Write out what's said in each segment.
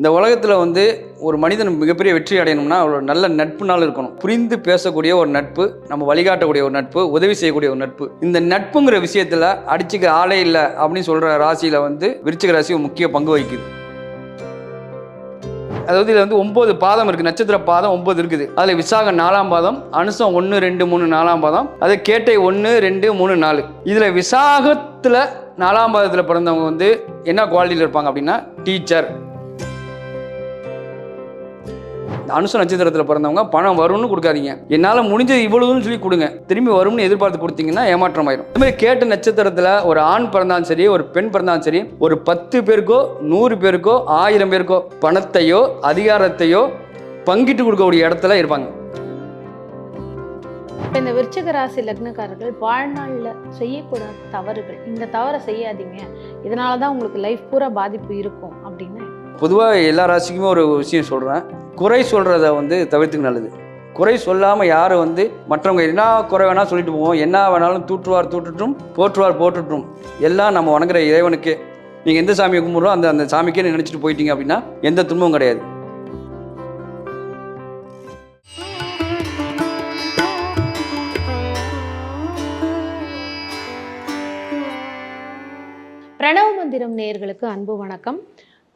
இந்த உலகத்தில் வந்து ஒரு மனிதன் மிகப்பெரிய வெற்றி அடையணும்னா அவரோட நல்ல நட்புனால இருக்கணும். புரிந்து பேசக்கூடிய ஒரு நட்பு நம்ம வழிகாட்டக்கூடிய ஒரு நட்பு உதவி செய்யக்கூடிய ஒரு நட்பு. இந்த நட்புங்கிற விஷயத்தில் அடிச்சுக்க ஆளே இல்லை அப்படின்னு சொல்கிற ராசியில் வந்து விருச்சிக ராசி முக்கிய பங்கு வகிக்குது. அதாவது இதில் வந்து ஒம்பது பாதம் இருக்குது நட்சத்திர பாதம் ஒம்பது இருக்குது. அதில் விசாகம் நாலாம் பாதம் அனுசம் ஒன்று ரெண்டு மூணு நாலாம் பாதம் அது கேட்டை ஒன்று ரெண்டு மூணு நாலு. இதில் விசாகத்தில் நாலாம் பாதத்தில் பிறந்தவங்க வந்து என்ன குவாலிட்டியில் இருப்பாங்க அப்படின்னா டீச்சர். அனுச நட்சத்திரத்தில் பிறந்தவங்க பணம் வரும்னு கொடுக்காதீங்க. என்னால் முடிஞ்சது இவ்வளவுன்னு சொல்லி கொடுங்க. திரும்பி வரும்னு எதிர்பார்த்து கொடுத்தீங்கன்னா ஏமாற்றம் ஆயிடும் இந்த மாதிரி கேட்ட நட்சத்திரத்தில் ஒரு ஆண் பிறந்தாலும் சரி ஒரு பெண் பிறந்தாலும் சரி ஒரு பத்து பேருக்கோ நூறு பேருக்கோ ஆயிரம் பேருக்கோ பணத்தையோ அதிகாரத்தையோ பங்கிட்டு கொடுக்கக்கூடிய இடத்துல இருப்பாங்க. இந்த விருச்சிக ராசி லக்னக்காரர்கள் வாழ்நாளில் செய்யக்கூடாத தவறுகள். இந்த தவறை செய்யாதீங்க. இதனால தான் உங்களுக்கு லைஃப் பூரா பாதிப்பு இருக்கும் அப்படின்னு. பொதுவாக எல்லா ராசிக்குமே ஒரு விஷயம் சொல்கிறேன் குறை சொல்கிறத வந்து தவிர்த்துக்கு நல்லது. குறை சொல்லாமல் யார் வந்து மற்றவங்க என்ன குறை வேணால் சொல்லிட்டு போவோம் என்ன வேணாலும் தூற்றுவார் தூட்டுட்டும் போற்றுவார் போட்டுட்டும் எல்லாம் நம்ம வணங்குற இறைவனுக்கே. நீங்கள் எந்த சாமியை கும்பிட்றோ அந்த அந்த சாமிக்கே நினச்சிட்டு போயிட்டீங்க அப்படின்னா எந்த துன்பமும் கிடையாது. பிரணவ மந்திரம் நேயர்களுக்கு அன்பு வணக்கம்.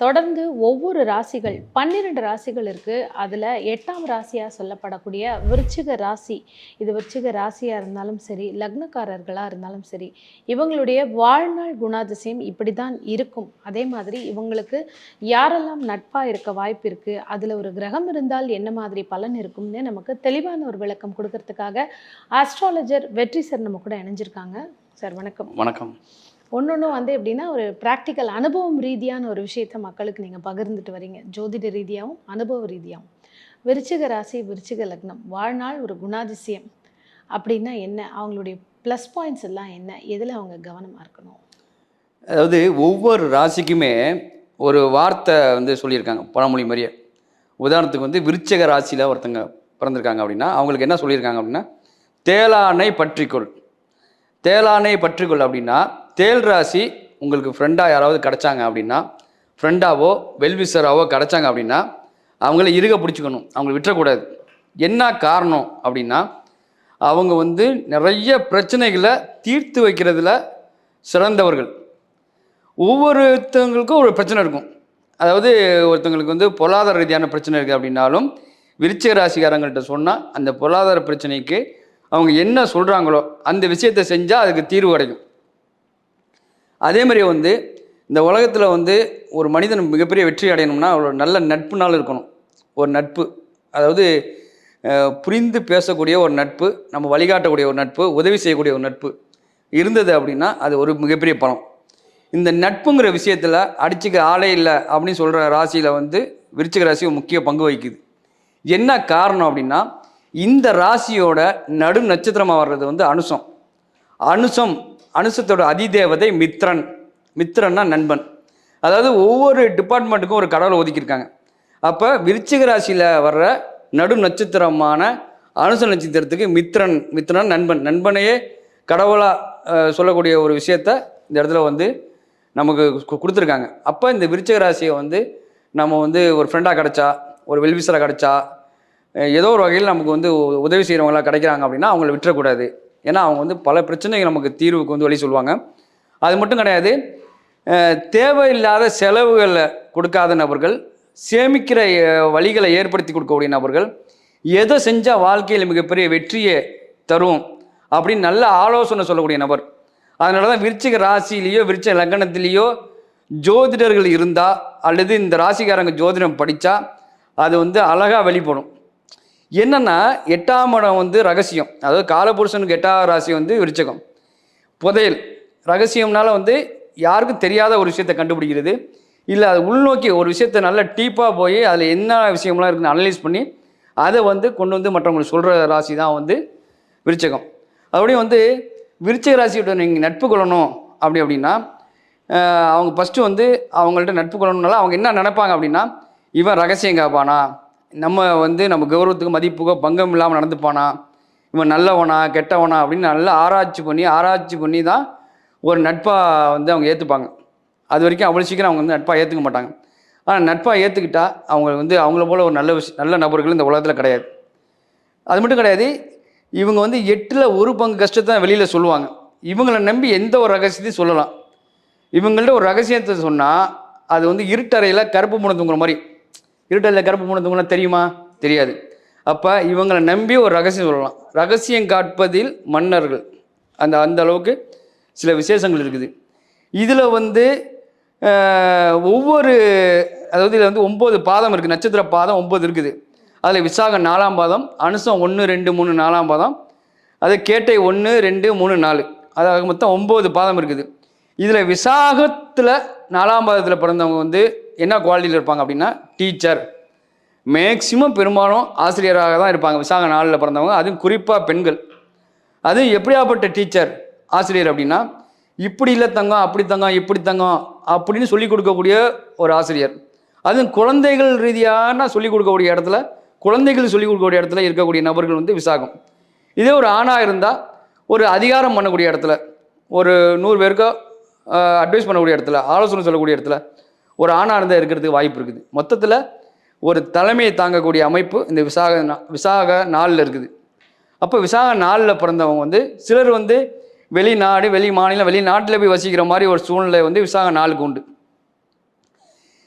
தொடர்ந்து ஒவ்வொரு ராசிகள் பன்னிரெண்டு ராசிகள் இருக்குது அதில் எட்டாம் ராசியாக சொல்லப்படக்கூடிய விருச்சிக ராசி. இது விருச்சிக ராசியாக இருந்தாலும் சரி லக்னக்காரர்களாக இருந்தாலும் சரி இவங்களுடைய வாழ்நாள் குணாதிசயம் இப்படி தான் இருக்கும். அதே மாதிரி இவங்களுக்கு யாரெல்லாம் நட்பாக இருக்க வாய்ப்பு இருக்குது அதில் ஒரு கிரகம் இருந்தால் என்ன மாதிரி பலன் இருக்கும்னு நமக்கு தெளிவான ஒரு விளக்கம் கொடுக்கறதுக்காக ஆஸ்ட்ராலஜர் வெற்றி சார் நம்ம கூட இணைஞ்சிருக்காங்க. சார் வணக்கம். வணக்கம். ஒன்று ஒன்று வந்து எப்படின்னா ஒரு ப்ராக்டிக்கல் அனுபவம் ரீதியான ஒரு விஷயத்த மக்களுக்கு நீங்கள் பகிர்ந்துட்டு வரீங்க. ஜோதிட ரீதியாகவும் அனுபவ ரீதியாகவும் விருச்சிக ராசி விருச்சிக லக்னம். வாழ்நாள் ஒரு குணாதிசயம். அப்படின்னா என்ன? அவங்களுடைய ப்ளஸ் பாயிண்ட்ஸ் எல்லாம் என்ன? எதில் அவங்க கவனமாக இருக்கணும்? அதாவது ஒவ்வொரு ராசிக்குமே ஒரு வார்த்தை வந்து சொல்லியிருக்காங்க பழமொழி மாதிரியே. உதாரணத்துக்கு வந்து விருச்சக ராசியில் ஒருத்தங்க பிறந்திருக்காங்க அப்படின்னா அவங்களுக்கு என்ன சொல்லியிருக்காங்க அப்படின்னா தேலானை பற்றிக்கொள். தேலானை பற்றிக்கொள் அப்படின்னா தேல் ராசி உங்களுக்கு ஃப்ரெண்டாக யாராவது கிடச்சாங்க அப்படின்னா ஃப்ரெண்டாவோ வெல்விசராவோ கிடச்சாங்க அப்படின்னா அவங்கள இருக பிடிச்சிக்கணும். அவங்கள விட்டுறக்கூடாது. என்ன காரணம் அப்படின்னா அவங்க வந்து நிறைய பிரச்சனைகளை தீர்த்து வைக்கிறதுல சிறந்தவர்கள். ஒவ்வொருத்தவங்களுக்கும் ஒரு பிரச்சனை இருக்கும். அதாவது ஒருத்தவங்களுக்கு வந்து பொருளாதார ரீதியான பிரச்சனை இருக்குது அப்படின்னாலும் விருச்சிக ராசிக்காரங்கள்ட்ட சொன்னால் அந்த பொருளாதார பிரச்சனைக்கு அவங்க என்ன சொல்கிறாங்களோ அந்த விஷயத்தை செஞ்சால் அதுக்கு தீர்வு கிடைக்கும். அதே மாதிரி வந்து இந்த உலகத்தில் வந்து ஒரு மனிதன் மிகப்பெரிய வெற்றி அடையணும்னா அவரோட நல்ல நட்புனால இருக்கணும். ஒரு நட்பு. அதாவது புரிந்து பேசக்கூடிய ஒரு நட்பு நம்ம வழிகாட்டக்கூடிய ஒரு நட்பு உதவி செய்யக்கூடிய ஒரு நட்பு இருந்தது அப்படின்னா அது ஒரு மிகப்பெரிய பலம். இந்த நட்புங்கிற விஷயத்தில் அடிச்சுக்க ஆளே இல்லை அப்படின்னு சொல்கிற ராசியில் வந்து விருச்சிக ராசி முக்கிய பங்கு வகிக்குது. என்ன காரணம் அப்படின்னா இந்த ராசியோட நடு நட்சத்திரமாக வர்றது வந்து அனுசம். அனுசம் அனுசத்தோட அதிதேவதை மித்ரன். மித்ரன்னா நண்பன். அதாவது ஒவ்வொரு டிபார்ட்மெண்ட்டுக்கும் ஒரு கடவுளை ஒதுக்கியிருக்காங்க. அப்போ விருச்சிக ராசியில் வர்ற நடு நட்சத்திரமான அனுச நட்சத்திரத்துக்கு மித்ரன் மித்ரன் நண்பன். நண்பனையே கடவுளாக சொல்லக்கூடிய ஒரு விஷயத்த இந்த இடத்துல வந்து நமக்கு கொடுத்துருக்காங்க. அப்போ இந்த விருச்சிக ராசியை வந்து நம்ம வந்து ஒரு ஃப்ரெண்டாக கிடச்சா ஒரு வெல்விசராக கிடச்சா ஏதோ ஒரு வகையில் நமக்கு வந்து உ- உதவி செய்கிறவங்களா கிடைக்கிறாங்க அப்படின்னா அவங்கள விட்டுறக்கூடாது. ஏன்னா அவங்க வந்து பல பிரச்சனைகள் நமக்கு தீர்வுக்கு வந்து வழி சொல்லுவாங்க. அது மட்டும் கிடையாது தேவையில்லாத செலவுகளை கொடுக்காத நபர்கள் சேமிக்கிற வழிகளை ஏற்படுத்தி கொடுக்கக்கூடிய நபர்கள் எதை செஞ்சால் வாழ்க்கையில் மிகப்பெரிய வெற்றியை தரும் அப்படின்னு நல்ல ஆலோசனை சொல்லக்கூடிய நபர். அதனால தான் விருச்சிக ராசியிலேயோ விருச்ச லக்னத்திலேயோ ஜோதிடர்கள் இருந்தால் அல்லது இந்த ராசிக்காரங்க ஜோதிடம் படித்தா அது வந்து அழகாக வெளிப்படும். என்னன்னா எட்டாம் இடம் வந்து ரகசியம். அதாவது காலபுருஷனுக்கு எட்டாம் ராசி வந்து விருச்சகம். புதையல். ரகசியம்னால வந்து யாருக்கும் தெரியாத ஒரு விஷயத்தை கண்டுபிடிக்கிறது. இல்லை அது உள்நோக்கி ஒரு விஷயத்தை நல்லா டீப்பாக போய் அதில் என்ன விஷயம்லாம் இருக்குன்னு அனலைஸ் பண்ணி அதை வந்து கொண்டு வந்து மற்றவங்களுக்கு சொல்கிற ராசி தான் வந்து விருச்சகம். அப்படியும் வந்து விருச்சக ராசியோட நீங்கள் நட்பு கொள்ளணும் அப்படி அப்படின்னா அவங்க ஃபஸ்ட்டு வந்து அவங்கள்ட்ட நட்பு கொள்ளணும்னால அவங்க என்ன நினைப்பாங்க அப்படின்னா இவன் ரகசியம் காப்பானா? நம்ம வந்து நம்ம கௌரவத்துக்கு மதிப்புக்கோ பங்கம் இல்லாமல் நடந்துப்பானா? இவன் நல்லவனா கெட்டவனா அப்படின்னு நல்லா ஆராய்ச்சி பண்ணி ஆராய்ச்சி பண்ணி தான் ஒரு நட்பாக வந்து அவங்க ஏற்றுப்பாங்க அது வரைக்கும் அவ்வளோ சீக்கிரம் அவங்க வந்து நட்பாக ஏற்றுக்க மாட்டாங்க. ஆனால் நட்பாக ஏற்றுக்கிட்டா அவங்க வந்து அவங்கள போல் ஒரு நல்ல விஷயம் நல்ல நபர்கள் இந்த உலகத்தில் கிடையாது. அது மட்டும் கிடையாது இவங்க வந்து எட்டில் ஒரு பங்கு கஷ்டத்தை தான் வெளியில் சொல்லுவாங்க. இவங்களை நம்பி எந்த ஒரு ரகசியத்தையும் சொல்லலாம். இவங்கள்ட்ட ஒரு ரகசியத்தை சொன்னால் அது வந்து இருட்டறையில் கருப்பு மூணு தூங்குற மாதிரி. இருட்டறையில் கருப்பு மூணு தெரியுமா? தெரியாது. அப்போ இவங்களை நம்பி ஒரு ரகசியம் சொல்லலாம். ரகசியம் காட்பதில் மன்னர்கள். அந்த அந்த அளவுக்கு சில விசேஷங்கள் இருக்குது. இதில் வந்து ஒவ்வொரு அதாவது இதில் வந்து ஒம்பது பாதம் இருக்குது நட்சத்திர பாதம் ஒம்பது இருக்குது. அதில் விசாகம் நாலாம் பாதம் அனுசம் ஒன்று ரெண்டு மூணு நாலாம் பாதம். அது கேட்டை ஒன்று ரெண்டு மூணு நாலு. அதாவது மொத்தம் ஒம்பது பாதம் இருக்குது. இதில் விசாகத்தில் நாலாம் பாதத்தில் பிறந்தவங்க வந்து என்ன குவாலிட்டியில் இருப்பாங்க அப்படின்னா டீச்சர் மேக்சிமம் பெரும்பாலும் ஆசிரியராக தான் இருப்பாங்க. விசாக நாளில் பிறந்தவங்க. அதுவும் குறிப்பாக பெண்கள். அது எப்படியாப்பட்ட டீச்சர் ஆசிரியர் அப்படின்னா இப்படி இல்லை தங்கம் அப்படி தங்கம் இப்படி தங்கம் அப்படின்னு சொல்லிக் கொடுக்கக்கூடிய ஒரு ஆசிரியர். அதுவும் குழந்தைகள் ரீதியான சொல்லிக் கொடுக்கக்கூடிய இடத்துல குழந்தைகள் சொல்லிக் கொடுக்கக்கூடிய இடத்துல இருக்கக்கூடிய நபர்கள் வந்து விசாகம். இதே ஒரு ஆணாக இருந்தால் ஒரு அதிகாரம் பண்ணக்கூடிய இடத்துல ஒரு நூறு பேருக்கு அட்வைஸ் பண்ணக்கூடிய இடத்துல ஆலோசனை சொல்லக்கூடிய இடத்துல ஒரு ஆணாக இருந்தால் இருக்கிறதுக்கு வாய்ப்பு இருக்குது. மொத்தத்தில் ஒரு தலைமையை தாங்கக்கூடிய அமைப்பு இந்த விசாக நா- விசாக நாளில் இருக்குது. அப்போ விசாக நாளில் பிறந்தவங்க வந்து சிலர் வந்து வெளிநாடு வெளி மாநிலம் வெளிநாட்டில் போய் வசிக்கிற மாதிரி ஒரு சூழ்நிலை வந்து விசாக நாளுக்கு உண்டு.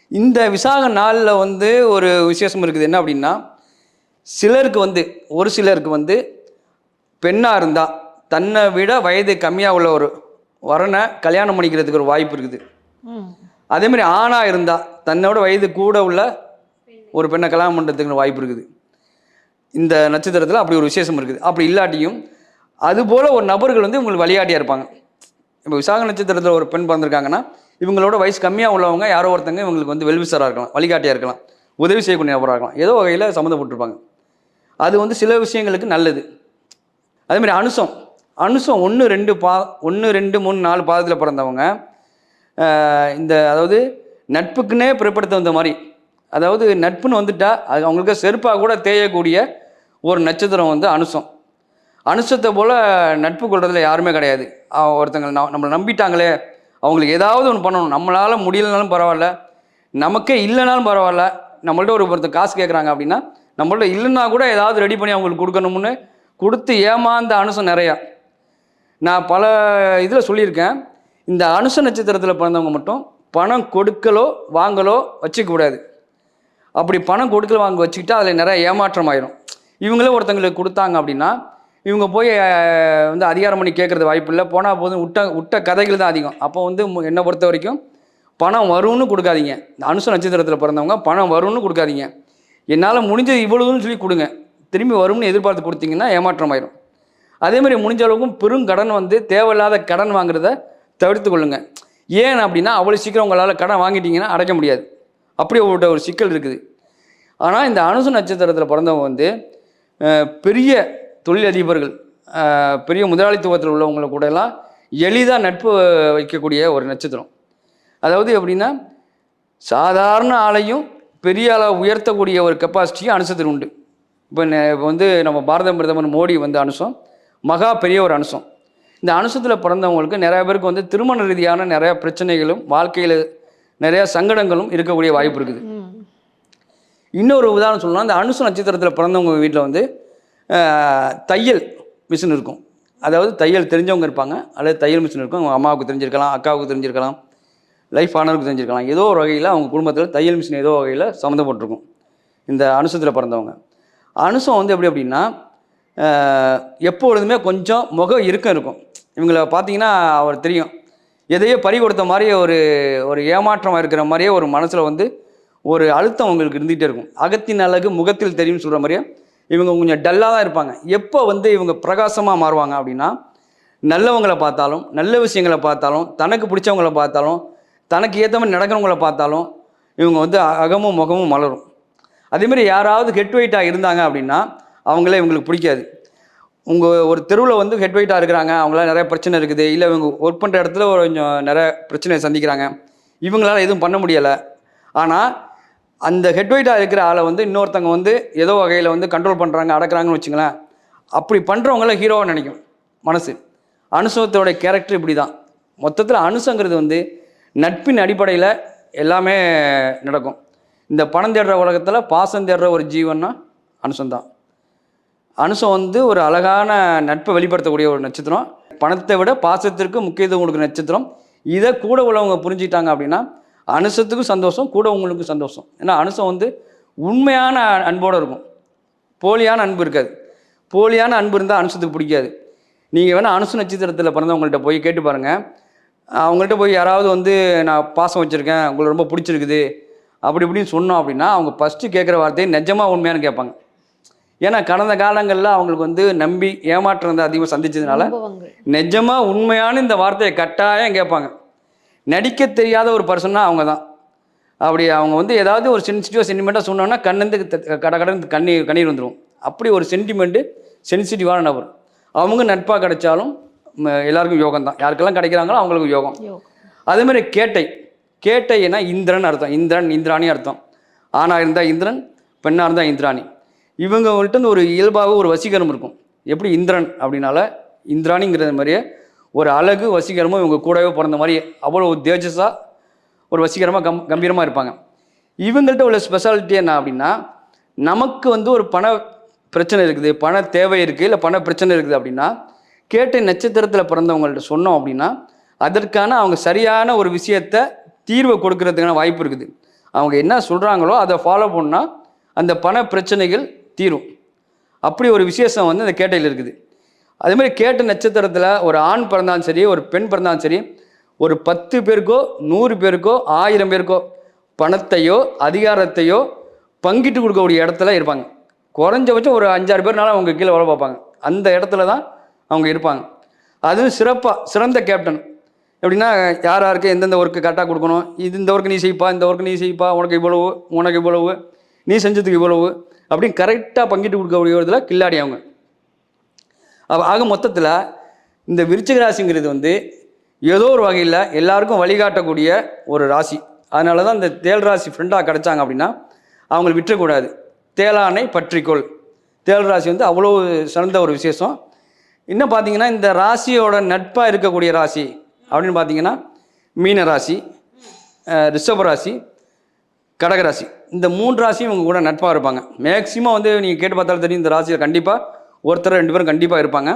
இந்த விசாக நாளில் வந்து ஒரு விசேஷம் இருக்குது. என்ன அப்படின்னா சிலருக்கு வந்து ஒரு சிலருக்கு வந்து பெண்ணாக இருந்தால் தன்னை விட வயது கம்மியாக உள்ள ஒரு வரனை கல்யாணம் பண்ணிக்கிறதுக்கு ஒரு வாய்ப்பு இருக்குது. அதே மாதிரி ஆணாக இருந்தால் தன்னோட வயது கூட உள்ள ஒரு பெண்ணை கல்யாணம் பண்ணுறதுக்கு வாய்ப்பு இருக்குது. இந்த நட்சத்திரத்தில் அப்படி ஒரு விசேஷம் இருக்குது. அப்படி இல்லாட்டியும் அதுபோல் ஒரு நபர்கள் வந்து உங்களுக்கு வழிகாட்டியாக இருப்பாங்க. இப்போ விசாக நட்சத்திரத்தில் ஒரு பெண் பிறந்திருக்காங்கன்னா இவங்களோட வயசு கம்மியாக உள்ளவங்க யாரோ ஒருத்தங்க இவங்களுக்கு வந்து வெல்விசராக இருக்கலாம் வழிகாட்டியாக இருக்கலாம் உதவி செய்யக்கூடிய நபராக இருக்கலாம். ஏதோ வகையில் சம்மந்தப்பட்டிருப்பாங்க. அது வந்து சில விஷயங்களுக்கு நல்லது. அதே மாதிரி அனுசம். அனுசம் ஒன்று ரெண்டு பா ஒன்று ரெண்டு மூணு நாலு பாதத்தில் பிறந்தவங்க இந்த அதாவது நட்புக்குன்னே பிறப்படுத்த வந்த மாதிரி. அதாவது நட்புன்னு வந்துட்டா அது அவங்களுக்கு செருப்பாக கூட தேயக்கூடிய ஒரு நட்சத்திரம் வந்து அனுசம். அனுசத்தை போல் நட்பு கொள்றதுல யாருமே கிடையாது. ஒருத்தங்க ந- நம்மளை நம்பிட்டாங்களே அவங்களுக்கு ஏதாவது ஒன்று பண்ணணும். நம்மளால் முடியலனாலும் பரவாயில்ல. நமக்கே இல்லைனாலும் பரவாயில்ல. நம்மள்ட்ட ஒரு ஒருத்தர் காசு கேட்குறாங்க அப்படின்னா நம்மள்ட்ட இல்லைன்னா கூட ஏதாவது ரெடி பண்ணி அவங்களுக்கு கொடுக்கணும்னு கொடுத்து ஏமாந்த அனுசம் நிறையா. நான் பல இதில் சொல்லியிருக்கேன். இந்த அனுச நட்சத்திரத்தில் பிறந்தவங்க மட்டும் பணம் கொடுக்கலோ வாங்கலோ வச்சுக்கக்கூடாது அப்படி பணம் கொடுக்கல வாங்க வச்சுக்கிட்டா அதில் நிறைய ஏமாற்றம் ஆயிரும். இவங்களே ஒருத்தங்களுக்கு கொடுத்தாங்க அப்படின்னா இவங்க போய் வந்து அதிகாரம் பண்ணி கேட்குறது வாய்ப்பு இல்லை. போனால் போதும் விட்ட விட்ட கதைகள் தான் அதிகம். அப்போ வந்து என்னை பொறுத்த வரைக்கும் பணம் வரும்னு கொடுக்காதீங்க. இந்த அனுச நட்சத்திரத்தில் பிறந்தவங்க பணம் வரும்னு கொடுக்காதீங்க. என்னால் முடிஞ்சது இவ்வளவுன்னு சொல்லி கொடுங்க. திரும்பி வரும்னு எதிர்பார்த்து கொடுத்தீங்கன்னா ஏமாற்றம் ஆயிரும். அதே மாதிரி முடிஞ்ச அளவுக்கும் பெருங்கடன் வந்து தேவையில்லாத கடன் வாங்குறத தவிர்த்து கொள்ளுங்க. ஏன் அப்படின்னா அவ்வளோ சீக்கிரம் உங்களால் கடன் வாங்கிட்டீங்கன்னா அடைக்க முடியாது. அப்படி ஒரு ஒரு சிக்கல் இருக்குது. ஆனால் இந்த அனுச நட்சத்திரத்தில் பிறந்தவங்க வந்து பெரிய தொழிலதிபர்கள் பெரிய முதலாளித்துவத்தில் உள்ளவங்களை கூட எல்லாம் எளிதாக நட்பு வைக்கக்கூடிய ஒரு நட்சத்திரம். அதாவது எப்படின்னா சாதாரண ஆளையும் பெரிய ஆளாக உயர்த்தக்கூடிய ஒரு கெப்பாசிட்டியும் அனுசத்தில் உண்டு. இப்போ இப்போ வந்து நம்ம பாரத பிரதமர் மோடி வந்து அனுசம் மகா பெரிய ஒரு அனுசம். இந்த அனுசத்தில் பிறந்தவங்களுக்கு நிறைய பேருக்கு வந்து திருமண ரீதியான நிறைய பிரச்சனைகளும் வாழ்க்கையில் நிறைய சங்கடங்களும் இருக்கக்கூடிய வாய்ப்பு இருக்குது. இன்னொரு உதாரணம் சொல்லணும்னா இந்த அனுசு நட்சத்திரத்தில் பிறந்தவங்க வீட்டில் வந்து தையல் மிஷின் இருக்கும். அதாவது தையல் தெரிஞ்சவங்க இருப்பாங்க. அல்லது தையல் மிஷின் இருக்கும். அவங்க அம்மாவுக்கு தெரிஞ்சிருக்கலாம் அக்காவுக்கு தெரிஞ்சிருக்கலாம் லைஃப் ஆனருக்கு தெரிஞ்சிருக்கலாம். ஏதோ ஒரு வகையில் அவங்க குடும்பத்தில் தையல் மிஷின் ஏதோ வகையில் சம்மந்தப்பட்டிருக்கும். இந்த அனுசத்தில் பிறந்தவங்க. அனுசம் வந்து எப்படி அப்படின்னா எப்பொழுதுமே கொஞ்சம் முகம் இறுக்கம் இருக்கும். இவங்கள பார்த்தீங்கன்னா அவர் தெரியும். எதையோ பறி கொடுத்த மாதிரியே ஒரு ஒரு ஏமாற்றமாக இருக்கிற மாதிரியே ஒரு மனசில் வந்து ஒரு அழுத்தம் அவங்களுக்கு இருந்துகிட்டே இருக்கும். அகத்தின் அழகு முகத்தில் தெரியும்னு சொல்கிற மாதிரியே இவங்க கொஞ்சம் டல்லாக தான் இருப்பாங்க. எப்போ வந்து இவங்க பிரகாசமாக மாறுவாங்க அப்படின்னா நல்லவங்களை பார்த்தாலும் நல்ல விஷயங்களை பார்த்தாலும் தனக்கு பிடிச்சவங்களை பார்த்தாலும் தனக்கு ஏற்ற மாதிரி நடக்கிறவங்கள பார்த்தாலும் இவங்க வந்து அகமும் முகமும் மலரும். அதேமாதிரி யாராவது ஹெட் வெயிட்டாக இருந்தாங்க அப்படின்னா அவங்களே இவங்களுக்கு பிடிக்காது. உங்கள் ஒரு தெருவில் வந்து ஹெட் வெயிட்டாக இருக்கிறாங்க அவங்களால நிறைய பிரச்சனை இருக்குது. இல்லை இவங்க ஒர்க் பண்ணுற இடத்துல ஒரு கொஞ்சம் நிறைய பிரச்சனையை சந்திக்கிறாங்க. இவங்களால எதுவும் பண்ண முடியலை. ஆனால் அந்த ஹெட் வெயிட்டாக இருக்கிற ஆளை வந்து இன்னொருத்தவங்க வந்து ஏதோ வகையில் வந்து கண்ட்ரோல் பண்ணுறாங்க அடக்குறாங்கன்னு வச்சுங்களேன். அப்படி பண்ணுறவங்கள ஹீரோவாக நினைக்கும் மனசு. அனுசவத்தோட கேரக்டர் இப்படி தான் மொத்தத்தில் அனுசங்கிறது வந்து நட்பின் அடிப்படையில் எல்லாமே நடக்கும். இந்த பணம் தேடுற உலகத்தில் பாசம் தேடுற ஒரு ஜீவன்னா அனுசந்தான். அனுசம் வந்து ஒரு அழகான நட்பை வெளிப்படுத்தக்கூடிய ஒரு நட்சத்திரம். பணத்தை விட பாசத்திற்கு முக்கியத்துவம் கொடுக்குற நட்சத்திரம். இதை கூட உள்ளவங்க புரிஞ்சுக்கிட்டாங்க அப்படின்னா அனுசத்துக்கும் சந்தோஷம் கூட உங்களுக்கு சந்தோஷம். ஏன்னா அனுசம் வந்து உண்மையான அன்போடு இருக்கும். போலியான அன்பு இருக்காது. போலியான அன்பு இருந்தால் அனுசத்துக்கு பிடிக்காது. நீங்கள் வேணால் அனுசு நட்சத்திரத்தில் பிறந்தவங்கள்ட்ட போய் கேட்டு பாருங்கள் அவங்கள்ட்ட போய் யாராவது வந்து நான் பாசம் வச்சுருக்கேன் உங்களுக்கு ரொம்ப பிடிச்சிருக்குது அப்படி இப்படின்னு சொன்னோம் அப்படின்னா அவங்க ஃபஸ்ட்டு கேட்குற வார்த்தையை நிஜமாக உண்மையானு கேட்பாங்க. ஏன்னா கடந்த காலங்களில் அவங்களுக்கு வந்து நம்பி ஏமாற்றம் வந்து அதிகமாக சந்திச்சதுனால நிஜமாக உண்மையான இந்த வார்த்தையை கட்டாயம் கேட்பாங்க. நடிக்க தெரியாத ஒரு பர்சன்னா அவங்க தான் அப்படி அவங்க வந்து ஏதாவது ஒரு சென்சிட்டிவாக சென்டிமெண்ட்டாக சொன்னோன்னா கண்ணந்து கட கடந்து கண்ணீர் கண்ணீர் வந்துடும் அப்படி ஒரு சென்டிமெண்ட்டு சென்சிட்டிவான நபர். அவங்க நட்பாக கிடைச்சாலும் எல்லாருக்கும் யோகம் தான். யாருக்கெல்லாம் கிடைக்கிறாங்களோ அவங்களுக்கு யோகம். யோகம். அதே மாதிரி கேட்டை. கேட்டைனா இந்திரன் அர்த்தம். இந்திரன் இந்திராணி அர்த்தம். ஆணாக இருந்தால் இந்திரன் பெண்ணாக இருந்தால் இந்திராணி. இவங்க வந்துட்டு ஒரு இயல்பாக ஒரு வசீகரம் இருக்கும். எப்படி இந்திரன் அப்படின்னால இந்திராணிங்கிறது மாதிரியே ஒரு அழகு வசீகரமும் இவங்க கூடவே பிறந்த மாதிரி அவ்வளோ தேஜஸாக ஒரு வசீகரமாக கம் கம்பீரமாக இருப்பாங்க. இவங்கள்ட்ட உள்ள ஸ்பெஷாலிட்டி என்ன அப்படின்னா நமக்கு வந்து ஒரு பண பிரச்சனை இருக்குது பண தேவை இருக்குது இல்லை பண பிரச்சனை இருக்குது அப்படின்னா கேட்ட நட்சத்திரத்தில் பிறந்தவங்கள்ட்ட சொன்னோம் அப்படின்னா அதற்கான அவங்க சரியான ஒரு விஷயத்த தீர்வை கொடுக்கறதுக்கான வாய்ப்பு இருக்குது. அவங்க என்ன சொல்கிறாங்களோ அதை ஃபாலோ பண்ணால் அந்த பண பிரச்சனைகள் தீரும். அப்படி ஒரு விசேஷம் வந்து அந்த கேட்டையில் இருக்குது. அதேமாதிரி கேட்ட நட்சத்திரத்தில் ஒரு ஆண் பிறந்தாலும் சரி ஒரு பெண் பிறந்தாலும் சரி ஒரு பத்து பேருக்கோ நூறு பேருக்கோ ஆயிரம் பேருக்கோ பணத்தையோ அதிகாரத்தையோ பங்கிட்டு கொடுக்கக்கூடிய இடத்துல இருப்பாங்க. குறைஞ்சபட்சம் ஒரு அஞ்சாறு பேர்னால அவங்க கீழே வேலை பார்ப்பாங்க. அந்த இடத்துல தான் அவங்க இருப்பாங்க. அதுவும் சிறப்பாக சிறந்த கேப்டன். எப்படின்னா யார் யாருக்கு எந்தெந்த ஒர்க்கு கரெக்டாக கொடுக்கணும் இது இந்த ஒர்க்கு நீ செய்ப்பா இந்த ஒர்க்கு நீ செய்ப்பா உனக்கு இவ்வளவு உனக்கு இவ்வளவு நீ செஞ்சதுக்கு இவ்வளவு அப்படின்னு கரெக்டாக பங்கிட்டு கொடுக்கக்கூடிய இதில் கில்லாடி அவங்க. ஆக மொத்தத்தில் இந்த விருச்சிக ராசிங்கிறது வந்து ஏதோ ஒரு வகையில் எல்லாருக்கும் வழிகாட்டக்கூடிய ஒரு ராசி. அதனால தான் இந்த தேல் ராசி ஃப்ரெண்டாக கிடைச்சாங்க அப்படின்னா அவங்களை விட்டுறக்கூடாது தேலானை பற்றிக்கொள். தேல் ராசி வந்து அவ்வளோ சிறந்த ஒரு விசேஷம். இன்னும் பார்த்தீங்கன்னா இந்த ராசியோட நட்பாக இருக்கக்கூடிய ராசி அப்படின்னு பார்த்தீங்கன்னா மீன ராசி ரிஷப ராசி கடகராசி. இந்த மூன்று ராசியும் இவங்க கூட நட்பாக இருப்பாங்க. மேக்ஸிமம் வந்து நீங்கள் கேட்டு பார்த்தாலும் தெரியும் இந்த ராசியில் கண்டிப்பாக ஒருத்தர் ரெண்டு பேரும் கண்டிப்பாக இருப்பாங்க.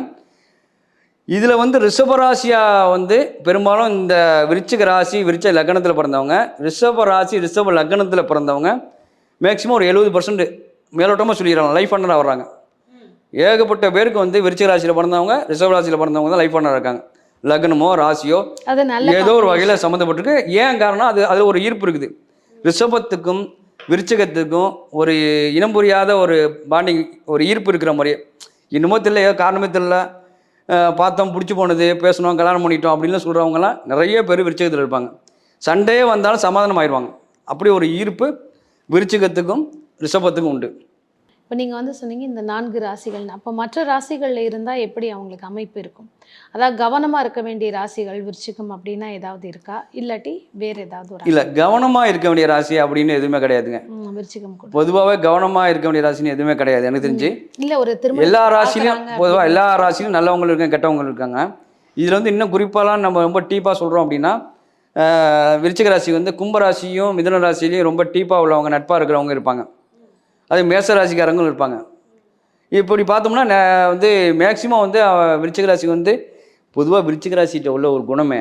இதில் வந்து ரிஷபராசியா வந்து பெரும்பாலும் இந்த விருச்சிக ராசி விருச்ச லக்னத்தில் பிறந்தவங்க. ரிஷப ராசி ரிஷப லக்னத்தில் பிறந்தவங்க. மேக்ஸிமம் ஒரு எழுபது பர்சன்ட் மேலோட்டமாக சொல்லிடுறாங்க லைஃப் பண்ணராக வர்றாங்க. ஏகப்பட்ட பேருக்கு வந்து விருச்சிக ராசியில் பிறந்தவங்க ரிஷப ராசியில் பிறந்தவங்க தான் லைஃப் பண்ணராக இருக்காங்க. லக்னமோ ராசியோ ஏதோ ஒரு வகையில் சம்மந்தப்பட்டிருக்கு ஏன் காரணம் அது அதில் ஒரு ஈர்ப்பு இருக்குது. ரிஷபத்துக்கும் விருச்சகத்துக்கும் ஒரு இனம் புரியாத ஒரு பாண்டிங் ஒரு ஈர்ப்பு இருக்கிற மாதிரியே இன்னமோ தெரியல ஏதோ காரணமே தெரியல. பார்த்தோம் பிடிச்சி போனது பேசணும் கல்யாணம் பண்ணிட்டோம் அப்படின்னு சொல்கிறவங்கலாம் நிறைய பேர் விருச்சகத்தில் இருப்பாங்க. சண்டே வந்தாலும் சமாதானம் ஆயிடுவாங்க அப்படி ஒரு ஈர்ப்பு விருச்சகத்துக்கும் ரிஷபத்துக்கும் உண்டு. இப்போ நீங்கள் வந்து சொன்னீங்க இந்த நான்கு ராசிகள். அப்போ மற்ற ராசிகளில் இருந்தால் எப்படி அவங்களுக்கு அமைப்பு இருக்கும்? அதாவது கவனமாக இருக்க வேண்டிய ராசிகள் விருச்சிகம் அப்படின்னா ஏதாவது இருக்கா? இல்லாட்டி வேறு ஏதாவது இல்லை கவனமாக இருக்க வேண்டிய ராசி அப்படின்னு எதுவுமே கிடையாதுங்க. விருச்சிகம் பொதுவாகவே கவனமாக இருக்க வேண்டிய ராசின்னு எதுவுமே கிடையாது எனக்கு தெரிஞ்சு. இல்லை ஒரு திரும்ப எல்லா ராசிலையும் பொதுவாக எல்லா ராசிலையும் நல்லவங்களும் இருக்காங்க கெட்டவங்களும் இருக்காங்க. இதில் வந்து இன்னும் குறிப்பாலாம் நம்ம ரொம்ப டீப்பாக சொல்கிறோம் அப்படின்னா விருச்சிக ராசி வந்து கும்ப ராசியும் மிதுன ராசிலையும் ரொம்ப டீப்பாக உள்ளவங்க நட்பாக இருக்கிறவங்க இருப்பாங்க. அது மேச ராசிக்காரங்களும் இருப்பாங்க. இப்படி பார்த்தோம்னா வந்து மேக்சிமம் வந்து அவ- விருச்சிக வந்து பொதுவாக விருச்சிக ராசிகிட்ட உள்ள ஒரு குணமே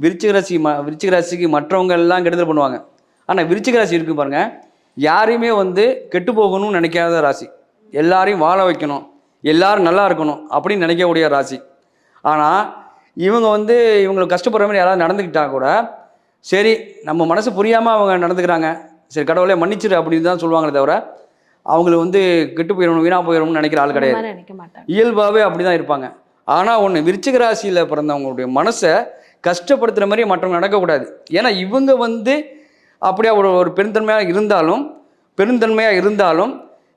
விருச்சிக ராசி ம விருச்சிக ராசிக்கு மற்றவங்க எல்லாம் கெடுதல் பண்ணுவாங்க. ஆனால் விருச்சிக ராசி இருக்கு பாருங்கள் யாரையுமே வந்து கெட்டு போகணும்னு நினைக்காத ராசி. எல்லாரையும் வாழ வைக்கணும். எல்லாரும் நல்லா இருக்கணும் அப்படின்னு நினைக்கக்கூடிய ராசி. ஆனால் இவங்க வந்து இவங்களுக்கு கஷ்டப்படுற மாதிரி யாராவது நடந்துக்கிட்டா கூட சரி நம்ம மனசு புரியாமல் அவங்க நடந்துக்கிறாங்க. சரி கடவுளே மன்னிச்சிரு அப்படின்னு தான் சொல்லுவாங்களே தவிர அவங்களுக்கு வந்து கெட்டு போயிடணும் வீணாக போயிடணும்னு நினைக்கிற ஆள் கிடையாது. மாதிரி நினைக்க மாட்டாங்க. இயல்பாகவே அப்படி தான் இருப்பாங்க. ஆனால் ஒன்று விருச்சிக ராசியில் பிறந்தவங்களுடைய மனசை கஷ்டப்படுத்துகிற மாதிரி மற்றவங்க நடக்கக்கூடாது. ஏன்னா இவங்க வந்து அப்படியே ஒரு ஒரு பெருந்தன்மையாக இருந்தாலும் பெருந்தன்மையாக இருந்தாலும்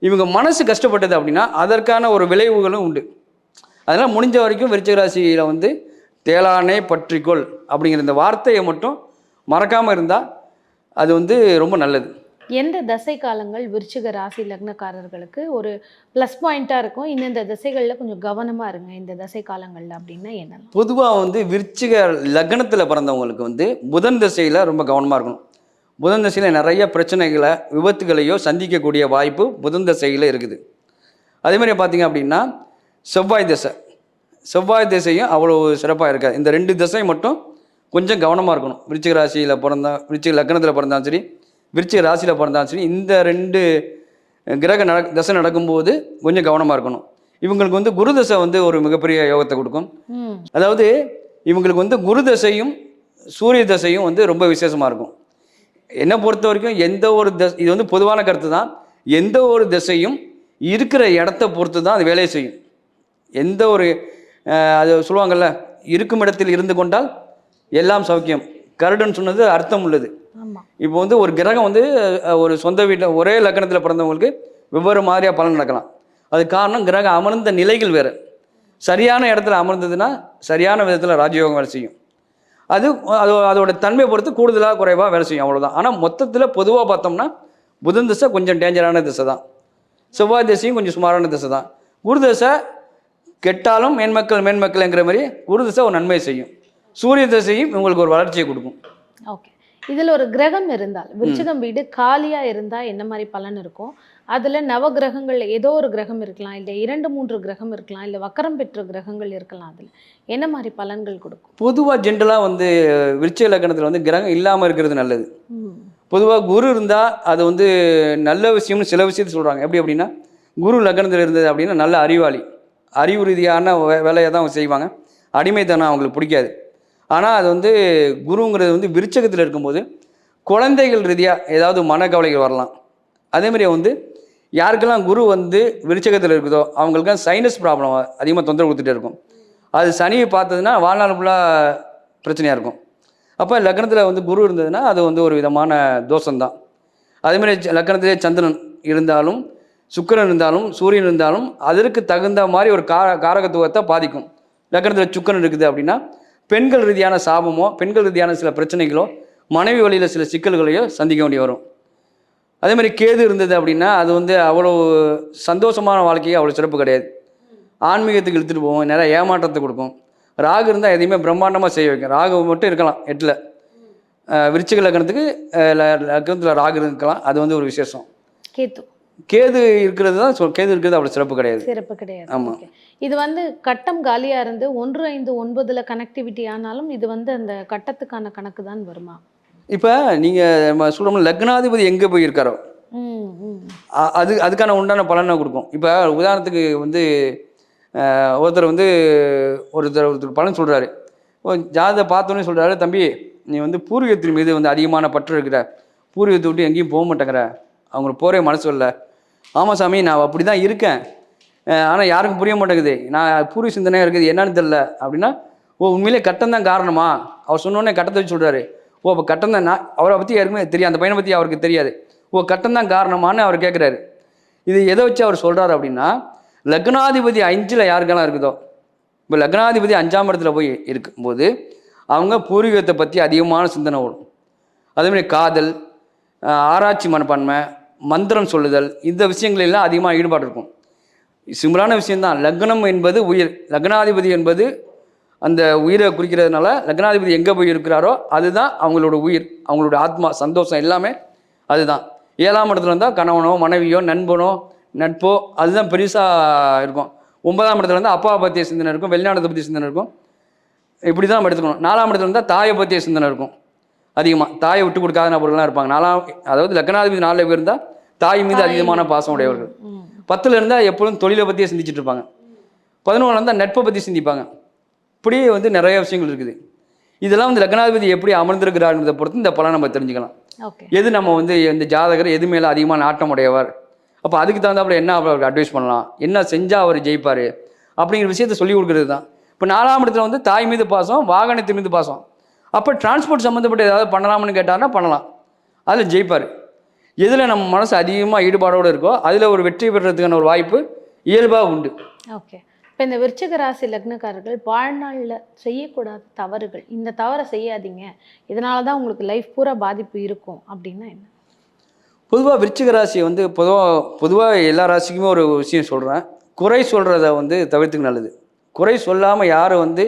இவங்க மனசு கஷ்டப்பட்டது அப்படின்னா அதற்கான ஒரு விளைவுகளும் உண்டு. அதனால் முடிஞ்ச வரைக்கும் விருச்சிக ராசியில் வந்து தேளானே பற்றிக்கொள் அப்படிங்கிற இந்த வார்த்தையை மட்டும் மறக்காமல் இருந்தால் அது வந்து ரொம்ப நல்லது. எந்த தசை காலங்கள் விருச்சிக ராசி லக்னக்காரர்களுக்கு ஒரு ப்ளஸ் பாயிண்ட்டாக இருக்கும்? இந்தந்த திசைகளில் கொஞ்சம் கவனமாக இருங்க. இந்த தசை காலங்களில் அப்படின்னா என்ன பொதுவாக வந்து விருச்சிக லக்னத்தில் பிறந்தவங்களுக்கு வந்து புதன் திசையில் ரொம்ப கவனமாக இருக்கணும். புதன் தசையில் நிறைய பிரச்சனைகளை விபத்துகளையோ சந்திக்கக்கூடிய வாய்ப்பு புதன் தசையில் இருக்குது. அதே மாதிரி பார்த்தீங்க அப்படின்னா செவ்வாய் திசை. செவ்வாய் திசையும் அவ்வளோ சிறப்பாக இருக்காது. இந்த ரெண்டு திசை மட்டும் கொஞ்சம் கவனமாக இருக்கணும். விருச்சிக ராசியில் பிறந்தா விருச்சிக லக்னத்தில் பிறந்தாலும் சரி விருச்சிக ராசியில் பிறந்தாலும் சரி இந்த ரெண்டு கிரக நட தசை நடக்கும்போது கொஞ்சம் கவனமாக இருக்கணும். இவங்களுக்கு வந்து குரு தசை வந்து ஒரு மிகப்பெரிய யோகத்தை கொடுக்கும். அதாவது இவங்களுக்கு வந்து குரு தசையும் சூரிய தசையும் வந்து ரொம்ப விசேஷமாக இருக்கும். என்னை பொறுத்த வரைக்கும் எந்த ஒரு தசை இது வந்து பொதுவான கருத்து தான். எந்த ஒரு திசையும் இருக்கிற இடத்த பொறுத்து தான் அது வேலையை செய்யும். எந்த ஒரு அது சொல்லுவாங்கல்ல இருக்கும் இடத்தில் இருந்து கொண்டால் எல்லாம் சௌக்கியம். கருடுன்னு சொன்னது அர்த்தம் உள்ளது. இப்போ வந்து ஒரு கிரகம் வந்து ஒரு சொந்த வீட்டில் ஒரே லக்கணத்தில் பிறந்தவங்களுக்கு வெவ்வேறு மாதிரியாக பலன் நடக்கலாம். அது காரணம் கிரகம் அமர்ந்த நிலைகள் வேறு. சரியான இடத்துல அமர்ந்ததுன்னா சரியான விதத்தில் ராஜயோகம் வேலை செய்யும். அது அது அதோட தன்மையை பொறுத்து கூடுதலாக குறைவாக வேலை செய்யும் அவ்வளோதான் ஆனால் மொத்தத்தில் பொதுவாக பார்த்தோம்னா புதன் திசை கொஞ்சம் டேஞ்சரான திசை தான். செவ்வாய் திசையும் கொஞ்சம் சுமாரான திசை தான். குரு திசை கெட்டாலும் மேன்மக்கள் மேன்மக்கள்ங்கிற மாதிரி குரு திசை ஒரு நன்மை செய்யும். சூரிய திசையும் இவங்களுக்கு ஒரு வளர்ச்சியை கொடுக்கும். ஓகே. இதில் ஒரு கிரகம் இருந்தால் விருச்சிகம் வீடு காலியா இருந்தா என்ன மாதிரி பலன் இருக்கும்? அதுல நவ கிரகங்கள்ல ஏதோ ஒரு கிரகம் இருக்கலாம் இல்லை இரண்டு மூன்று கிரகம் இருக்கலாம் இல்லை வக்கரம் பெற்ற கிரகங்கள் இருக்கலாம் அதுல என்ன மாதிரி பலன்கள் கொடுக்கும்? பொதுவாக ஜென்ரலாக வந்து விருச்சிக லக்கணத்தில் வந்து கிரகம் இல்லாமல் இருக்கிறது நல்லது. பொதுவாக குரு இருந்தால் அது வந்து நல்ல விஷயம்னு சில விஷயத்தை சொல்கிறாங்க எப்படி அப்படின்னா குரு லக்னத்தில் இருந்தது அப்படின்னா நல்ல அறிவாளி. அறிவு ரீதியான வேலையை தான் அவங்க செய்வாங்க. அடிமைத்தனம் அவங்களுக்கு பிடிக்காது. ஆனால் அது வந்து குருங்கிறது வந்து விருச்சகத்தில் இருக்கும்போது குழந்தைகள் ரீதியாக ஏதாவது மனக்கவலைகள் வரலாம். அதேமாதிரி வந்து யாருக்கெல்லாம் குரு வந்து விருச்சகத்தில் இருக்குதோ அவங்களுக்கெல்லாம் சைனஸ் ப்ராப்ளம் அதிகமாக தொந்தரவு கொடுத்துட்டே இருக்கும். அது சனியை பார்த்ததுன்னா வாழ்நாள் ஃபுல்லாக பிரச்சனையாக இருக்கும். அப்போ லக்னத்தில் வந்து குரு இருந்ததுன்னா அது வந்து ஒரு விதமான தோஷம்தான். அதேமாதிரி லக்னத்திலே சந்திரன் இருந்தாலும் சுக்கிரன் இருந்தாலும் சூரியன் இருந்தாலும் அதற்கு தகுந்த மாதிரி ஒரு கார காரகத்துவத்தை பாதிக்கும். லக்னத்தில் சுக்கரன் இருக்குது அப்படின்னா பெண்கள் ரீதியான சாபமோ பெண்கள் ரீதியான சில பிரச்சனைகளோ மனைவி வழியில் சில சிக்கல்களையோ சந்திக்க வேண்டி வரும். அதே மாதிரி கேது இருந்தது அப்படின்னா அது வந்து அவ்வளோ சந்தோஷமான வாழ்க்கையே அவ்வளோ சிறப்பு கிடையாது. ஆன்மீகத்துக்கு இழுத்துட்டு போவோம் நிறைய ஏமாற்றத்தை கொடுக்கும் ராகு இருந்தால் எதையுமே பிரம்மாண்டமாக செய்ய வைக்கும். ராகு மட்டும் இருக்கலாம் எட்டில். விருச்சிக லக்னத்துக்கு லக்னத்தில் ராகு இருக்கலாம். அது வந்து ஒரு விசேஷம். கேத்து கேது இருக்கிறது தான் கேது இருக்கிறது அவ்வளோ சிறப்பு கிடையாது. சிறப்பு கிடையாது. ஆமா. Okay. இது வந்து கட்டம் காலியா இருந்து ஒன்று ஐந்து ஒன்பதுல கனெக்டிவிட்டி ஆனாலும் இது வந்து அந்த கட்டத்துக்கான கணக்கு தான் வருமா? இப்போ நீங்கள் நம்ம சொல்கிறோம் லக்னாதிபதி எங்கே போய் இருக்காரோ ம் ம். அ- அது அதுக்கான உண்டான பலனை கொடுக்கும். இப்போ உதாரணத்துக்கு வந்து ஒருத்தர் வந்து ஒருத்தர் ஒருத்தர் பலன் சொல்கிறாரு ஜாதகத்தை பார்த்தோன்னே சொல்கிறாரு தம்பி நீ வந்து பூர்வீகத்தின் மீது வந்து அதிகமான பற்று இருக்கிற. பூர்வீகத்தை விட்டு எங்கேயும் போக மாட்டேங்கிற. அவங்களுக்கு போகிறே மனசு இல்லை ஆமாம் சாமி நான் அப்படி தான் இருக்கேன் ஆனால் யாருக்கும் புரிய மாட்டேங்குது. நான் பூர்வீக சிந்தனையாக இருக்குது என்னன்னு தெரில அப்படின்னா ஓ உண்மையிலே கட்டம் தான் காரணமா? அவர் சொன்னோடனே கட்டத்தை வச்சு சொல்கிறாரு ஓ அப்போ கட்டம் தான் நான் அவரை பற்றி யாருக்குமே தெரியும் அந்த பையனை பற்றி அவருக்கு தெரியாது. ஓ கட்டம் தான் காரணமான்னு அவர் கேட்குறாரு இது எதை வச்சு அவர் சொல்கிறாரு அப்படின்னா லக்னாதிபதி அஞ்சில் யாருக்கெல்லாம் இருக்குதோ? இப்போ லக்னாதிபதி அஞ்சாம் இடத்துல போய் இருக்கும்போது அவங்க பூர்வீகத்தை பற்றி அதிகமான சிந்தனை வரும் அதேமாதிரி காதல் ஆராய்ச்சி மனப்பான்மை மந்திரம் சொல்லுதல் இந்த விஷயங்களெல்லாம் அதிகமாக ஈடுபாடு இருக்கும். சிம்பிளான விஷயந்தான் லக்னம் என்பது உயிர். லக்னாதிபதி என்பது அந்த உயிரை குறிக்கிறதுனால லக்னாதிபதி எங்கே போய் இருக்கிறாரோ அதுதான் அவங்களோட உயிர் அவங்களோட ஆத்மா சந்தோஷம் எல்லாமே அதுதான். ஏழாம் இடத்துல இருந்தால் கணவனோ மனைவியோ நண்பனோ நட்போ அதுதான் பெருசாக இருக்கும். ஒன்பதாம் இடத்துல இருந்தால் அப்பாவை பற்றிய சிந்தனை இருக்கும் வெளிநாடத்தை பற்றிய சிந்தனை இருக்கும். இப்படி தான் நம்ம எடுத்துக்கணும். நாலாம் இடத்துல இருந்தால் தாயை பற்றிய சிந்தனை இருக்கும். அதிகமாக தாயை விட்டு கொடுக்காத நபர்கள்லாம் இருப்பாங்க. நாலாம் அதாவது லக்னாதிபதி நாலில் பேர் இருந்தால் தாய் மீது அதிகமான பாசம் உடையவர்கள். பத்தில் இருந்தால் எப்பொழுதும் தொழிலை பற்றியே சிந்திச்சிட்டு இருப்பாங்க. பதினொன்றில் இருந்தால் நட்பை பற்றி சிந்திப்பாங்க. இப்படியே வந்து நிறைய விஷயங்கள் இருக்குது. இதெல்லாம் வந்து லக்னாதிபதி எப்படி அமர்ந்திருக்கிறாருன்றதை பொறுத்து இந்த பலன் நம்ம தெரிஞ்சுக்கலாம். எது நம்ம வந்து இந்த ஜாதகர் எது மேலே அதிகமாக நாட்டம் உடையவர்? அப்போ அதுக்கு தகுந்தாப்புல என்ன அவருக்கு அட்வைஸ் பண்ணலாம்? என்ன செஞ்சால் அவர் ஜெயிப்பார்? அப்படிங்கிற விஷயத்த சொல்லி கொடுக்குறது தான். இப்போ நாலாம் இடத்துல வந்து தாய் மீது பாசம் வாகனத்தின் மீது பாசம். அப்போ டிரான்ஸ்போர்ட் சம்மந்தப்பட்ட ஏதாவது பண்ணலாம்னு கேட்டாருன்னா பண்ணலாம். அதில் ஜெயிப்பார். எதில் நம்ம மனசு அதிகமாக ஈடுபாடோடு இருக்கோ அதில் ஒரு வெற்றி பெறுறதுக்கான ஒரு வாய்ப்பு இயல்பாக உண்டு. ஓகே. இப்போ இந்த விருச்சிக ராசி லக்னக்காரர்கள் வாழ்நாளில் செய்யக்கூடாத தவறுகள் இந்த தவறை செய்யாதீங்க. இதனால தான் உங்களுக்கு லைஃப் பூரா பாதிப்பு இருக்கும். அப்படின்னா என்ன? பொதுவாக விருச்சிக ராசி வந்து பொதுவாக பொதுவாக எல்லா ராசிக்குமே ஒரு விஷயம் சொல்கிறேன் குறை சொல்கிறத வந்து தவிர்த்துக்கு நல்லது. குறை சொல்லாமல் யாரும் வந்து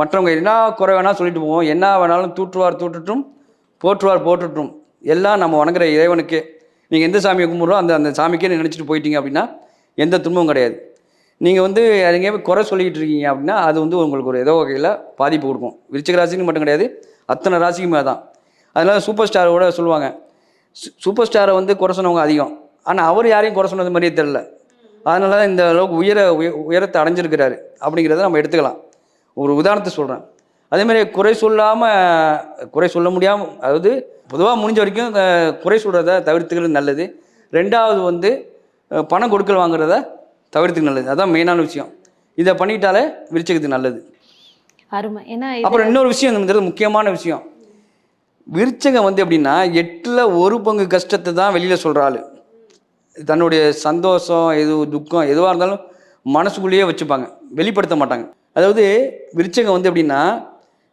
மற்றவங்க என்ன குறை வேணாலும் சொல்லிட்டு போவோம். என்ன வேணாலும் தூற்றுவார் தூட்டுட்டும் போற்றுவார் போட்டுட்டும் எல்லாம் நம்ம வணங்குற இறைவனுக்கே. நீங்கள் எந்த சாமியை கும்பிட்றோ அந்த அந்த சாமிக்கே நினச்சிட்டு போயிட்டீங்க அப்படின்னா எந்த துன்பமும் கிடையாது. நீங்கள் வந்து எங்கேயாவது குறை சொல்லிக்கிட்டு இருக்கீங்க அப்படின்னா அது வந்து உங்களுக்கு ஒரு ஏதோ வகையில் பாதிப்பு கொடுக்கும். விருச்சிக ராசிக்கு மட்டும் கிடையாது. அத்தனை ராசிக்குமே தான் அதனால சூப்பர் ஸ்டார் கூட சொல்லுவாங்க. சூப்பர் ஸ்டாரை வந்து குறை சொன்னவங்க அதிகம். ஆனால் அவர் யாரையும் குறை சொன்னது மாதிரியே தெரில அதனால தான் இந்த அளவுக்கு உயர உயரத்தை அடைஞ்சிருக்கிறாரு. அப்படிங்கிறத நம்ம எடுத்துக்கலாம். ஒரு உதாரணத்தை சொல்கிறேன் அதே மாதிரி குறை சொல்லாமல் குறை சொல்ல முடியாமல் அதாவது பொதுவாக முடிஞ்ச வரைக்கும் குறை சொல்கிறத தவிர்த்துக்கிறது நல்லது. ரெண்டாவது வந்து பணம் கொடுக்கல் வாங்குறத தவிர்த்துக்கு நல்லது. அதான் மெயினான விஷயம். இதை பண்ணிட்டாலே விருச்சகத்துக்கு நல்லது. அருமை. ஏன்னா அப்புறம் இன்னொரு விஷயம் இந்த முக்கியமான விஷயம். விருச்சகம் வந்து எப்படின்னா எட்டில் ஒரு பங்கு கஷ்டத்தை தான் வெளியில் சொல்கிற ஆள். தன்னுடைய சந்தோஷம் எது துக்கம் எதுவாக இருந்தாலும் மனசுக்குள்ளேயே வச்சுப்பாங்க. வெளிப்படுத்த மாட்டாங்க. அதாவது விருச்சகம் வந்து எப்படின்னா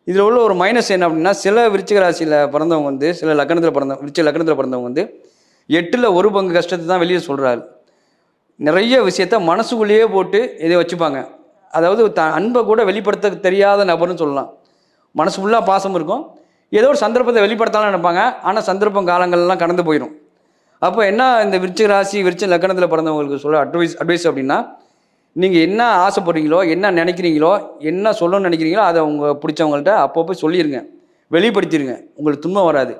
இதில் உள்ள ஒரு மைனஸ் என்ன அப்படின்னா சில விருச்சிக ராசியில் பிறந்தவங்க வந்து சில லக்கணத்தில் பிறந்த விருச்சிக லக்கணத்தில் பிறந்தவங்க வந்து எட்டில் ஒரு பங்கு கஷ்டத்தை தான் வெளியே சொல்கிறாரு நிறைய விஷயத்த மனசுக்குள்ளேயே போட்டு இதை வச்சுப்பாங்க. அதாவது த அன்பை கூட வெளிப்படுத்த தெரியாத நபர்னு சொல்லலாம். மனசு ஃபுல்லாக பாசம் இருக்கும். ஏதோ ஒரு சந்தர்ப்பத்தை வெளிப்படுத்தலாம் நினைப்பாங்க. ஆனால் சந்தர்ப்பம் காலங்கள்லாம் கடந்து போயிடும் அப்போ என்ன இந்த விருச்சிக ராசி விருச்ச லக்கணத்தில் பிறந்தவங்களுக்கு சொல்ல அட்வைஸ் அட்வைஸ் அப்படின்னா நீங்கள் என்ன ஆசைப்படுறீங்களோ என்ன நினைக்கிறீங்களோ என்ன சொல்லணும்னு நினைக்கிறீங்களோ அதை அவங்க பிடிச்சவங்கள்ட்ட அப்பப்போ சொல்லிடுங்க வெளிப்படுத்திடுங்க உங்களுக்கு துன்பம் வராது.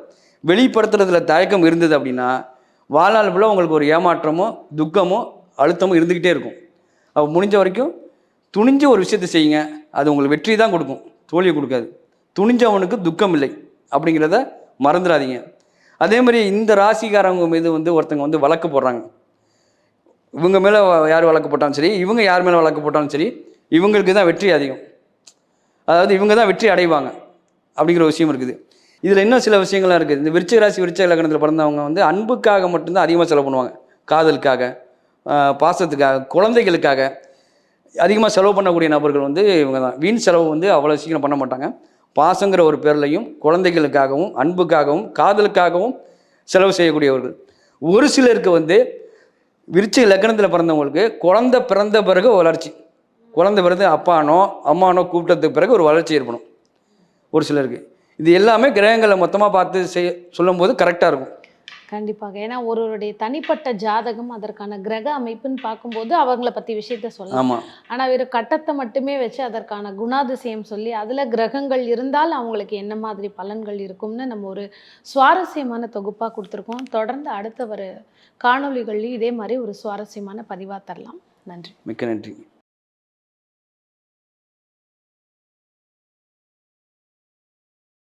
வெளிப்படுத்துறதுல தயக்கம் இருந்தது அப்படின்னா வாழ்நாள் ஃபுல்லாக உங்களுக்கு ஒரு ஏமாற்றமோ துக்கமோ அழுத்தமும் இருந்துக்கிட்டே இருக்கும். அப்போ முடிஞ்ச வரைக்கும் துணிஞ்ச ஒரு விஷயத்தை செய்யுங்க. அது உங்களுக்கு வெற்றி தான் கொடுக்கும். தோல்வியை கொடுக்காது. துணிஞ்சவனுக்கு துக்கம் இல்லை அப்படிங்கிறத மறந்துடாதீங்க. அதே மாதிரி இந்த ராசிக்காரங்க மீது வந்து ஒருத்தங்க வந்து வழக்கு போடுறாங்க. இவங்க மேலே யார் வழக்கு போட்டாலும் சரி இவங்க யார் மேலே வழக்கு போட்டாலும் சரி இவங்களுக்கு தான் வெற்றி அதிகம். அதாவது இவங்க தான் வெற்றி அடைவாங்க அப்படிங்கிற விஷயம் இருக்குது. இதில் இன்னும் சில விஷயங்கள்லாம் இருக்குது. இந்த விருச்சிக ராசி விருச்சிக லக்னத்தில் பிறந்தவங்க வந்து அன்புக்காக மட்டும்தான் அதிகமாக செலவு பண்ணுவாங்க. காதலுக்காக பாசத்துக்காக குழந்தைகளுக்காக அதிகமாக செலவு பண்ணக்கூடிய நபர்கள் வந்து இவங்க தான். வீண் செலவு வந்து அவ்வளோ சீக்கிரம் பண்ண மாட்டாங்க. பாசங்கிற ஒரு பேர்லையும் குழந்தைகளுக்காகவும் அன்புக்காகவும் காதலுக்காகவும் செலவு செய்யக்கூடியவர்கள். ஒரு சிலருக்கு வந்து விருச்சிக லக்னத்தில் பிறந்தவங்களுக்கு குழந்தை பிறந்த பிறகு வளர்ச்சி. குழந்தை பிறந்து அப்பானோ அம்மானோ கூப்பிட்டதுக்கு பிறகு ஒரு வளர்ச்சி ஏற்படும். ஒரு சிலருக்கு. இது எல்லாமே கிரகங்களை மொத்தமாக பார்த்து செய்ய சொல்லும்போது கரெக்டாக இருக்கும். கண்டிப்பாக. ஏன்னா ஒருவருடைய தனிப்பட்ட ஜாதகம் அதற்கான கிரக அமைப்புன்னு பார்க்கும்போது அவங்கள பத்தி விஷயத்த சொல்லலாம். ஆமாம் ஆனா வெறும் கட்டத்தை மட்டுமே வச்சு அதற்கான குணாதிசயம் சொல்லி அதுல கிரகங்கள் இருந்தால் அவங்களுக்கு என்ன மாதிரி பலன்கள் இருக்கும்னு நம்ம ஒரு சுவாரஸ்யமான தொகுப்பா கொடுத்துருக்கோம். தொடர்ந்து அடுத்த ஒரு காணொளிகள்லையும் இதே மாதிரி ஒரு சுவாரஸ்யமான பதிவாக தரலாம். நன்றி. மிக்க நன்றி.